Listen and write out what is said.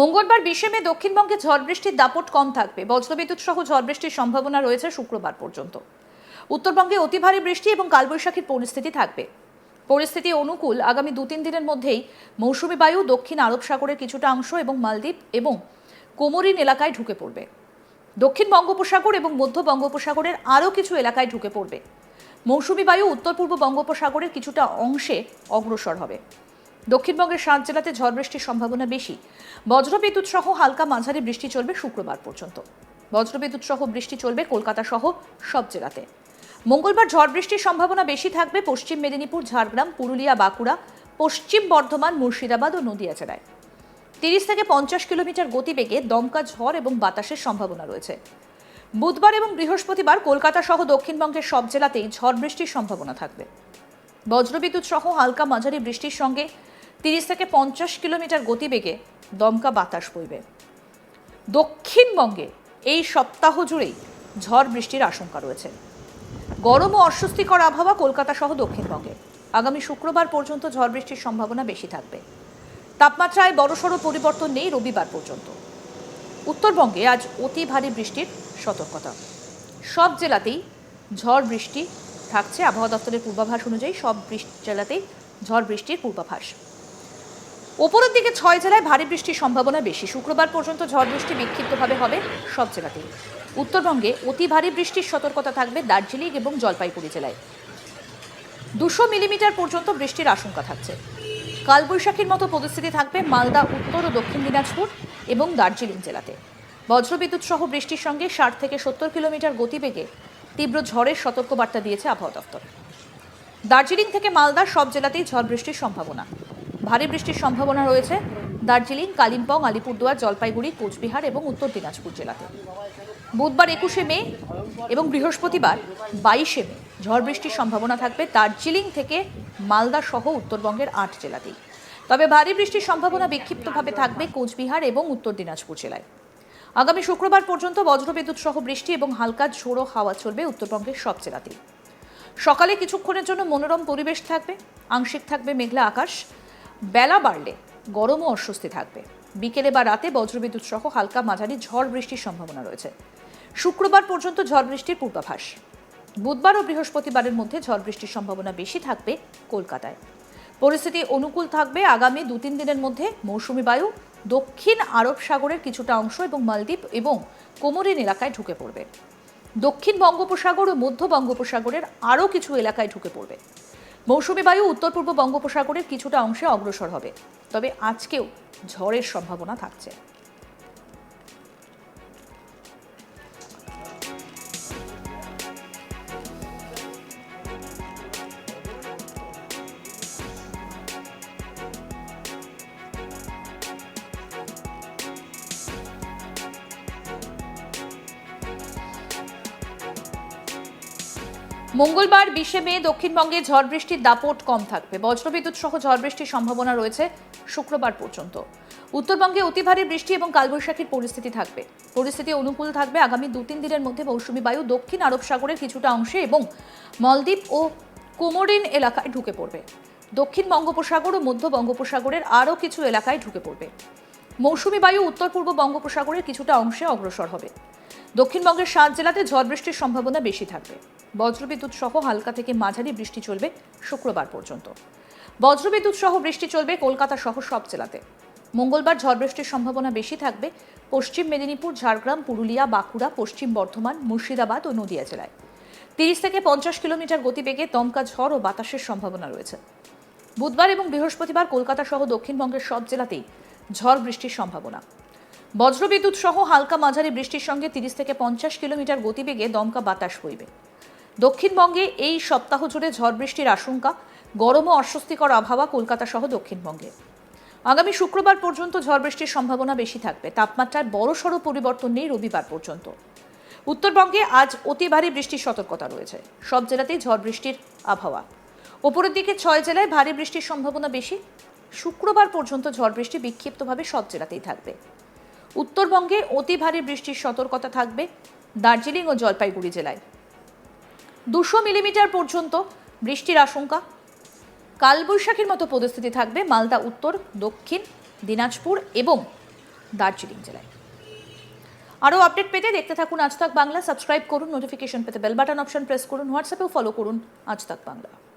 মঙ্গলবার বিশে মে দক্ষিণবঙ্গে ঝড় বৃষ্টির দাপট কম থাকবে। বজ্রবিদ্যুৎ সহ ঝড় বৃষ্টির সম্ভাবনা রয়েছে শুক্রবার পর্যন্ত। উত্তরবঙ্গে অতি ভারী বৃষ্টি এবং কালবৈশাখীর পরিস্থিতি থাকবে। পরিস্থিতি অনুকূল আগামী দু তিন দিনের মধ্যেই মৌসুমী বায়ু দক্ষিণ আরব সাগরের কিছুটা অংশ এবং মালদ্বীপ এবং কোমরিন এলাকায় ঢুকে পড়বে। দক্ষিণ বঙ্গোপসাগর এবং মধ্য বঙ্গোপসাগরের আরও কিছু এলাকায় ঢুকে পড়বে। মৌসুমী বায়ু উত্তর পূর্ব বঙ্গোপসাগরের কিছুটা অংশে অগ্রসর হবে। দক্ষিণবঙ্গের সাত জেলাতে ঝড় বৃষ্টির সম্ভাবনা বেশি। বজ্রবিদ্যুৎ সহ হালকা মাঝারি বৃষ্টি চলবে শুক্রবার পর্যন্ত। বজ্রবিদ্যুৎ সহ বৃষ্টি চলবে কলকাতা সহ সব জেলাতে। মঙ্গলবার ঝড় বৃষ্টির সম্ভাবনা বেশি থাকবে পশ্চিম মেদিনীপুর, ঝাড়গ্রাম, পুরুলিয়া, বাঁকুড়া, পশ্চিম বর্ধমান, মুর্শিদাবাদ ও নদিয়া জেলায়। তিরিশ থেকে পঞ্চাশ কিলোমিটার গতিবেগে দমকা ঝড় এবং বাতাসের সম্ভাবনা রয়েছে। বুধবার এবং বৃহস্পতিবার কলকাতা সহ দক্ষিণবঙ্গের সব জেলাতেই ঝড় বৃষ্টির সম্ভাবনা থাকবে। বজ্রবিদ্যুৎ সহ হালকা মাঝারি বৃষ্টির সঙ্গে তিরিশ থেকে পঞ্চাশ কিলোমিটার গতিবেগে দমকা বাতাস বইবে। দক্ষিণবঙ্গে এই সপ্তাহ জুড়েই ঝড় বৃষ্টির আশঙ্কা রয়েছে। গরম ও অস্বস্তিকর আবহাওয়া কলকাতা সহ দক্ষিণবঙ্গে। আগামী শুক্রবার পর্যন্ত ঝড় বৃষ্টির সম্ভাবনা বেশি থাকবে। তাপমাত্রায় বড়সড় পরিবর্তন নেই রবিবার পর্যন্ত। উত্তরবঙ্গে আজ অতি ভারী বৃষ্টির সতর্কতা। সব জেলাতেই ঝড় বৃষ্টি থাকছে। আবহাওয়া দপ্তরের পূর্বাভাস অনুযায়ী সব বৃষ্টি জেলাতেই ঝড় বৃষ্টির পূর্বাভাস। ওপরের দিকে ছয় জেলায় ভারী বৃষ্টির সম্ভাবনা বেশি। শুক্রবার পর্যন্ত ঝড় বৃষ্টি বিক্ষিপ্তভাবে হবে সব জেলাতেই উত্তরবঙ্গে অতি ভারী বৃষ্টির সতর্কতা থাকবে দার্জিলিং এবং জলপাইগুড়ি জেলায়। দুশো মিলিমিটার পর্যন্ত বৃষ্টির আশঙ্কা থাকছে। কালবৈশাখীর মতো পরিস্থিতি থাকবে মালদা, উত্তর ও দক্ষিণ দিনাজপুর এবং দার্জিলিং জেলাতে। বজ্রবিদ্যুৎ সহ বৃষ্টির সঙ্গে ষাট থেকে সত্তর কিলোমিটার গতিবেগে তীব্র ঝড়ের সতর্কবার্তা দিয়েছে আবহাওয়া দপ্তর। দার্জিলিং থেকে মালদার সব জেলাতেই ঝড় বৃষ্টির সম্ভাবনা। ভারী বৃষ্টির সম্ভাবনা রয়েছে। দার্জিলিং, কালিম্পং, আলিপুরদুয়ার, জলপাইগুড়ি, কোচবিহার এবং উত্তর দিনাজপুর জেলাতে। বুধবার একুশে মে এবং বৃহস্পতিবার বাইশে মে ঝড় বৃষ্টির সম্ভাবনা থাকবে দার্জিলিং থেকে মালদা সহ উত্তরবঙ্গের আট জেলাতেই। তবে ভারী বৃষ্টির সম্ভাবনা বিক্ষিপ্তভাবে থাকবে কোচবিহার এবং উত্তর দিনাজপুর জেলায়। আগামী শুক্রবার পর্যন্ত বজ্রবিদ্যুৎ সহ বৃষ্টি এবং হালকা ঝোড়ো হাওয়া চলবে উত্তরবঙ্গের সব জেলাতেই। সকালে কিছুক্ষণের জন্য মনোরম পরিবেশ থাকবে, আংশিক থাকবে মেঘলা আকাশ বেলা বাড়লে গরমও অস্বস্তি থাকবে। বিকেলে বা রাতে বজ্রবিদ্যুৎ সহ হালকা মাঝারি ঝড় বৃষ্টির সম্ভাবনা রয়েছে। শুক্রবার পর্যন্ত ঝড় বৃষ্টির পূর্বাভাস। বুধবার ও বৃহস্পতিবারের মধ্যে ঝড় বৃষ্টির সম্ভাবনা বেশি থাকবে কলকাতায়। পরিস্থিতি অনুকূল থাকবে আগামী দু তিন দিনের মধ্যে। মৌসুমী বায়ু দক্ষিণ আরব সাগরের কিছুটা অংশ এবং মালদ্বীপ এবং কোমরিন এলাকায় ঢুকে পড়বে। দক্ষিণ বঙ্গোপসাগর ও মধ্য বঙ্গোপসাগরের আরও কিছু এলাকায় ঢুকে পড়বে। মৌসুমী বায়ু উত্তর পূর্ব বঙ্গোপসাগরের কিছুটা অংশে অগ্রসর হবে। তবে আজকেও ঝড়ের সম্ভাবনা থাকছে। মঙ্গলবার বিশে মে দক্ষিণবঙ্গে ঝড় বৃষ্টির দাপট কম থাকবে। বজ্রবিদ্যুৎ সহ ঝড় বৃষ্টির সম্ভাবনা রয়েছে শুক্রবার পর্যন্ত। উত্তরবঙ্গে অতি ভারী বৃষ্টি এবং কালবৈশাখীর পরিস্থিতি থাকবে। পরিস্থিতি অনুকূল থাকবে আগামী দু তিন দিনের মধ্যে মৌসুমী বায়ু দক্ষিণ আরব সাগরের কিছুটা অংশে এবং মলদ্বীপ ও কোমোরিন এলাকায় ঢুকে পড়বে। দক্ষিণ বঙ্গোপসাগর ও মধ্য বঙ্গোপসাগরের আরও কিছু এলাকায় ঢুকে পড়বে। মৌসুমী বায়ু উত্তর পূর্ব বঙ্গোপসাগরের কিছুটা অংশে অগ্রসর হবে। দক্ষিণবঙ্গের সাত জেলাতে ঝড় বৃষ্টির সম্ভাবনা বেশি থাকবে। বজ্রবিদ্যুৎ সহ হালকা থেকে মাঝারি বৃষ্টি চলবে শুক্রবার পর্যন্ত। বজ্রবিদ্যুৎ সহ বৃষ্টি চলবে কলকাতা সহ সব জেলাতে। মঙ্গলবার ঝড় বৃষ্টির সম্ভাবনা বেশি থাকবে পশ্চিম মেদিনীপুর, ঝাড়গ্রাম, পুরুলিয়া, বাঁকুড়া, পশ্চিম বর্ধমান, মুর্শিদাবাদ ও নদিয়া জেলায়। তিরিশ থেকে পঞ্চাশ কিলোমিটার গতিবেগে দমকা ঝড় ও বাতাসের সম্ভাবনা রয়েছে। বুধবার এবং বৃহস্পতিবার কলকাতা সহ দক্ষিণবঙ্গের সব জেলাতেই ঝড় বৃষ্টির সম্ভাবনা। বজ্রবিদ্যুৎ সহ হালকা মাঝারি বৃষ্টির সঙ্গে তিরিশ থেকে পঞ্চাশ কিলোমিটার গতিবেগে দমকা বাতাস বইবে। দক্ষিণবঙ্গে এই সপ্তাহ জুড়ে ঝড় বৃষ্টির আশঙ্কা গরম ও অস্বস্তিকর আবহাওয়া কলকাতা সহ দক্ষিণবঙ্গে। আগামী শুক্রবার পর্যন্ত ঝড় বৃষ্টির সম্ভাবনা বেশি থাকবে, তাপমাত্রার বড়সড় পরিবর্তন নেই রবিবার পর্যন্ত। উত্তরবঙ্গে আজ অতি ভারী বৃষ্টির সতর্কতা রয়েছে, সব জেলাতেই ঝড় বৃষ্টির আবহাওয়া। ওপরের দিকে ছয় জেলায় ভারী বৃষ্টির সম্ভাবনা বেশি, শুক্রবার পর্যন্ত ঝড় বৃষ্টি বিক্ষিপ্তভাবে সব জেলাতেই থাকবে। উত্তরবঙ্গে অতি ভারী বৃষ্টির সতর্কতা থাকবে দার্জিলিং ও জলপাইগুড়ি জেলায়। দুশো মিলিমিটার পর্যন্ত বৃষ্টির আশঙ্কা। কালবৈশাখীর মতো পরিস্থিতি থাকবে মালদা, উত্তর, দক্ষিণ, দিনাজপুর এবং দার্জিলিং জেলায়। আরও আপডেট পেতে দেখতে থাকুন আজ তাক বাংলা। সাবস্ক্রাইব করুন, নোটিফিকেশন পেতে বেল বাটন অপশন প্রেস করুন, হোয়াটসঅ্যাপেও ফলো করুন আজ তাক বাংলা।